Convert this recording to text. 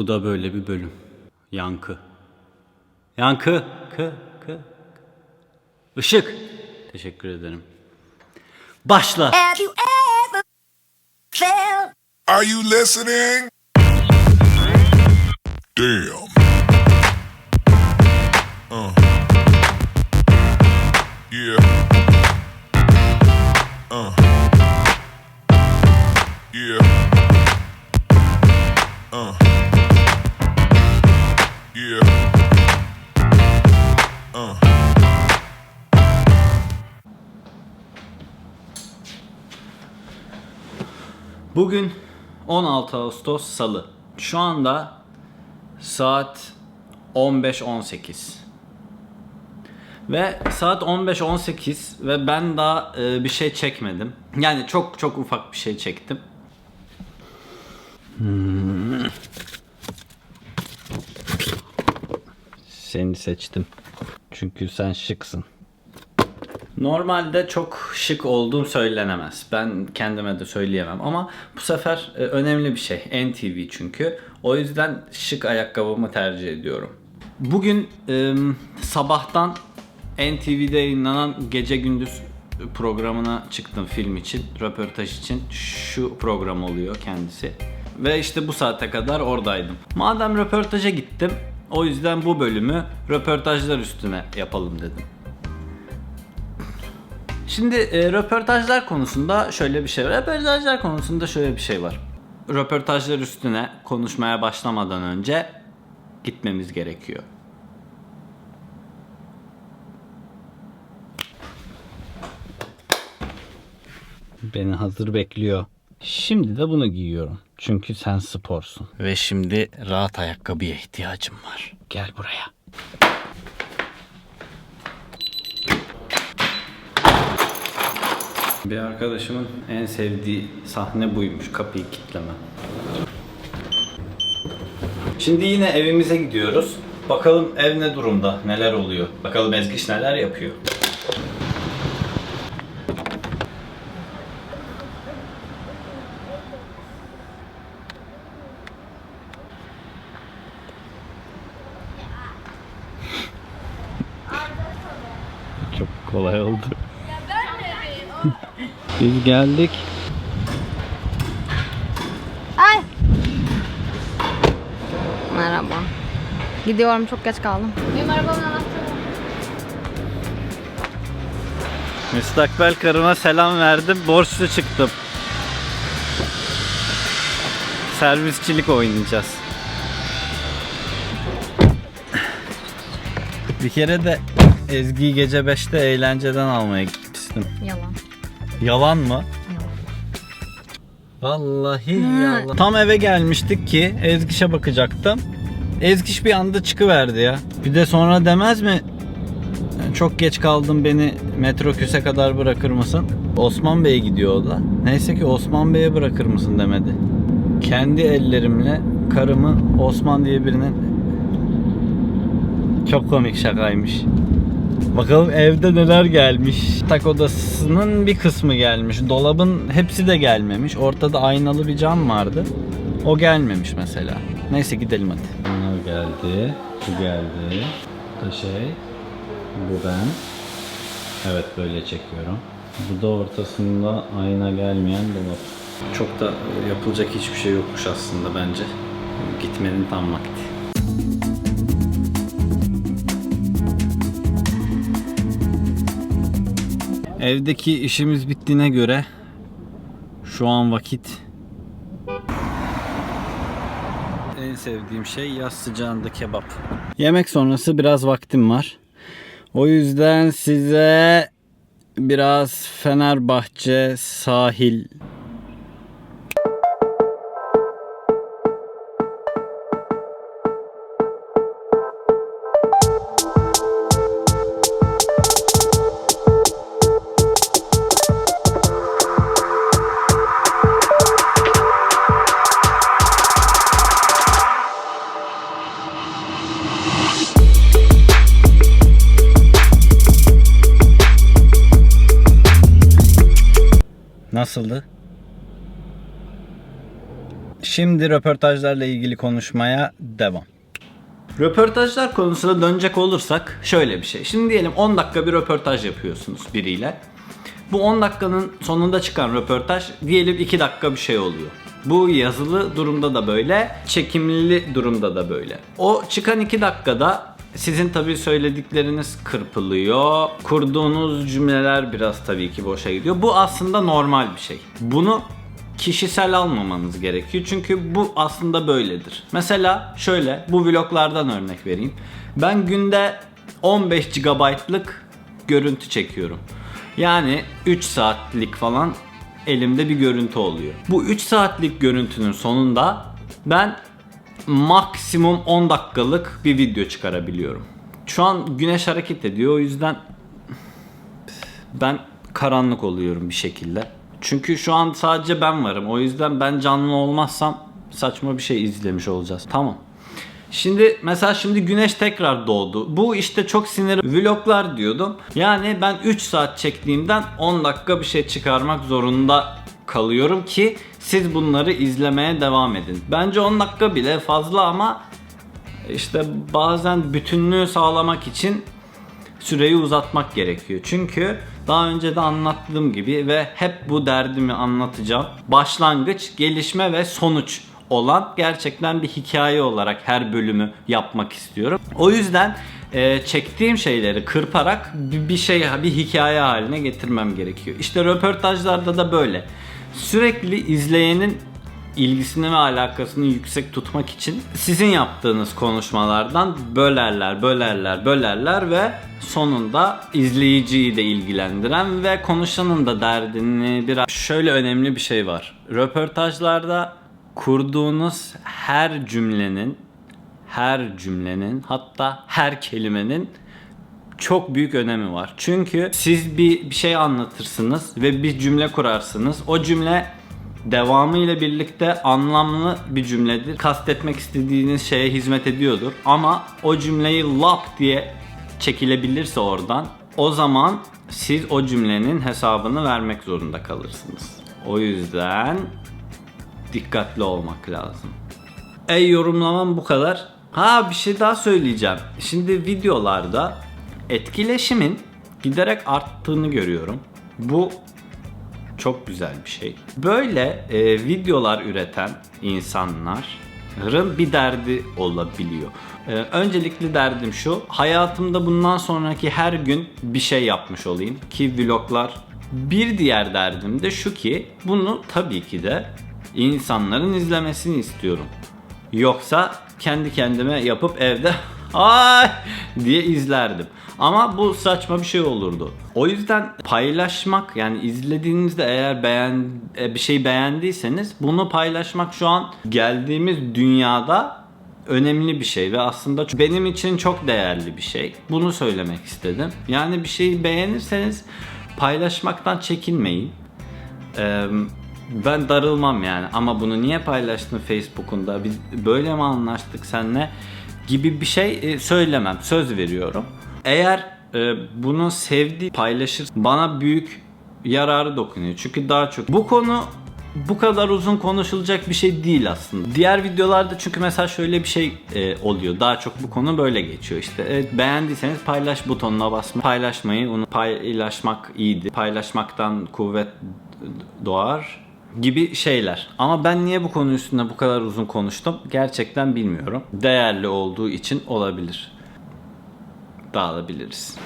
Bu da böyle bir bölüm. Yankı. Yankı. Kı. Kı. Işık. Teşekkür ederim. Başla. Have you ever felt Are you listening? Damn. Uh. Bugün 16 Ağustos Salı. Şu anda saat 15.18. Ve saat 15.18 ve ben daha e, bir şey çekmedim. Yani çok çok ufak bir şey çektim. Hmm. Seni seçtim. Çünkü sen şıksın. Normalde çok şık olduğum söylenemez. Ben kendime de söyleyemem ama bu sefer e, önemli bir şey. NTV çünkü. O yüzden şık ayakkabımı tercih ediyorum. Bugün sabahtan NTV'de yayınlanan Gece Gündüz programına çıktım film için, röportaj için. Şu program oluyor kendisi. Ve işte bu saate kadar oradaydım. Madem röportaja gittim, o yüzden bu bölümü röportajlar üstüne yapalım dedim. Şimdi e, röportajlar konusunda şöyle bir şey var. Röportajlar konusunda şöyle bir şey var. Röportajlar üstüne konuşmaya başlamadan önce gitmemiz gerekiyor. Beni hazır bekliyor. Şimdi de bunu giyiyorum. Çünkü sen sporsun. Ve şimdi rahat ayakkabıya ihtiyacım var. Gel buraya. Bir arkadaşımın en sevdiği sahne buymuş. Kapıyı kilitleme. Şimdi yine evimize gidiyoruz. Bakalım ev ne durumda, neler oluyor. Bakalım Ezgiş neler yapıyor. Çok kolay oldu. Biz geldik. Ay. Merhaba. Gidiyorum çok geç kaldım. Benim arabamın anahtarı. Müstakbel karıma selam verdim. Borçlu çıktım. Servisçilik oynayacağız. Bir kere de Ezgi'yi gece 5'te eğlenceden almaya gitmiştim. Yalan. Yalan mı? Vallahi yalan. Tam eve gelmiştik ki Ezgiş'e bakacaktım. Ezgiş bir anda çıkıverdi ya. Bir de sonra demez mi? Çok geç kaldım beni metroküse kadar bırakır mısın? Osman Bey'e gidiyor o da. Neyse ki Osman Bey'e bırakır mısın demedi. Kendi ellerimle karımı Osman diye birinin çok komik şakaymış. Bakalım evde neler gelmiş. Tak odasının bir kısmı gelmiş. Dolabın hepsi de gelmemiş. Ortada aynalı bir cam vardı. O gelmemiş mesela. Neyse gidelim hadi. Bunlar geldi. Bu geldi. Bu da şey. Bu ben. Evet böyle çekiyorum. Bu da ortasında ayna gelmeyen dolap. Çok da yapılacak hiçbir şey yokmuş aslında bence. Gitmenin tam vakti. Evdeki işimiz bittiğine göre şu an vakit en sevdiğim şey yaz sıcağında kebap. Yemek sonrası biraz vaktim var. O yüzden size biraz Fenerbahçe sahil Nasıldı? Şimdi röportajlarla ilgili konuşmaya devam. Röportajlar konusuna dönecek olursak şöyle bir şey. Şimdi diyelim 10 dakika bir röportaj yapıyorsunuz biriyle. Bu 10 dakikanın sonunda çıkan röportaj diyelim 2 dakika bir şey oluyor. Bu yazılı durumda da böyle, çekimli durumda da böyle. O çıkan 2 dakikada sizin tabii söyledikleriniz kırpılıyor. Kurduğunuz cümleler biraz tabii ki boşa gidiyor. Bu aslında normal bir şey. Bunu kişisel almamanız gerekiyor. Çünkü bu aslında böyledir. Mesela şöyle bu vloglardan örnek vereyim. Ben günde 15 GB'lık görüntü çekiyorum. Yani 3 saatlik falan elimde bir görüntü oluyor. Bu 3 saatlik görüntünün sonunda ben maksimum 10 dakikalık bir video çıkarabiliyorum. Şu an güneş hareket ediyor o yüzden ben karanlık oluyorum bir şekilde. Çünkü şu an sadece ben varım. O yüzden ben canlı olmazsam saçma bir şey izlemiş olacağız. Tamam. Şimdi mesela şimdi güneş tekrar doğdu. Bu işte çok sinir vloglar diyordum. Yani ben 3 saat çektiğimden 10 dakika bir şey çıkarmak zorunda kalıyorum ki siz bunları izlemeye devam edin. Bence 10 dakika bile fazla ama işte bazen bütünlüğü sağlamak için süreyi uzatmak gerekiyor. Çünkü daha önce de anlattığım gibi ve hep bu derdimi anlatacağım. Başlangıç, gelişme ve sonuç olan gerçekten bir hikaye olarak her bölümü yapmak istiyorum. O yüzden e, çektiğim şeyleri kırparak bir, bir şey bir hikaye haline getirmem gerekiyor. İşte röportajlarda da böyle. Sürekli izleyenin ilgisini ve alakasını yüksek tutmak için sizin yaptığınız konuşmalardan bölerler, bölerler, bölerler ve sonunda izleyiciyi de ilgilendiren ve konuşanın da derdini biraz şöyle önemli bir şey var. Röportajlarda kurduğunuz her cümlenin her cümlenin hatta her kelimenin çok büyük önemi var. Çünkü siz bir, bir şey anlatırsınız ve bir cümle kurarsınız. O cümle devamı ile birlikte anlamlı bir cümledir. Kastetmek istediğiniz şeye hizmet ediyordur. Ama o cümleyi lap diye çekilebilirse oradan o zaman siz o cümlenin hesabını vermek zorunda kalırsınız. O yüzden dikkatli olmak lazım. Ey yorumlamam bu kadar. Ha bir şey daha söyleyeceğim. Şimdi videolarda etkileşimin giderek arttığını görüyorum. Bu çok güzel bir şey. Böyle e, videolar üreten insanların bir derdi olabiliyor. E, öncelikli derdim şu. Hayatımda bundan sonraki her gün bir şey yapmış olayım ki vloglar. Bir diğer derdim de şu ki bunu tabii ki de insanların izlemesini istiyorum. Yoksa kendi kendime yapıp evde ay diye izlerdim. Ama bu saçma bir şey olurdu. O yüzden paylaşmak yani izlediğinizde eğer beğen e, bir şey beğendiyseniz bunu paylaşmak şu an geldiğimiz dünyada önemli bir şey ve aslında benim için çok değerli bir şey. Bunu söylemek istedim. Yani bir şeyi beğenirseniz paylaşmaktan çekinmeyin. Eee ben darılmam yani ama bunu niye paylaştın Facebook'unda biz böyle mi anlaştık senle gibi bir şey e, söylemem söz veriyorum. Eğer e, bunu sevdi paylaşır bana büyük yararı dokunuyor çünkü daha çok bu konu bu kadar uzun konuşulacak bir şey değil aslında. Diğer videolarda çünkü mesela şöyle bir şey e, oluyor. Daha çok bu konu böyle geçiyor işte. Evet beğendiyseniz paylaş butonuna basmayı, paylaşmayı, onu paylaşmak iyidir. Paylaşmaktan kuvvet doğar gibi şeyler. Ama ben niye bu konu üstünde bu kadar uzun konuştum gerçekten bilmiyorum. Değerli olduğu için olabilir. Dağılabiliriz.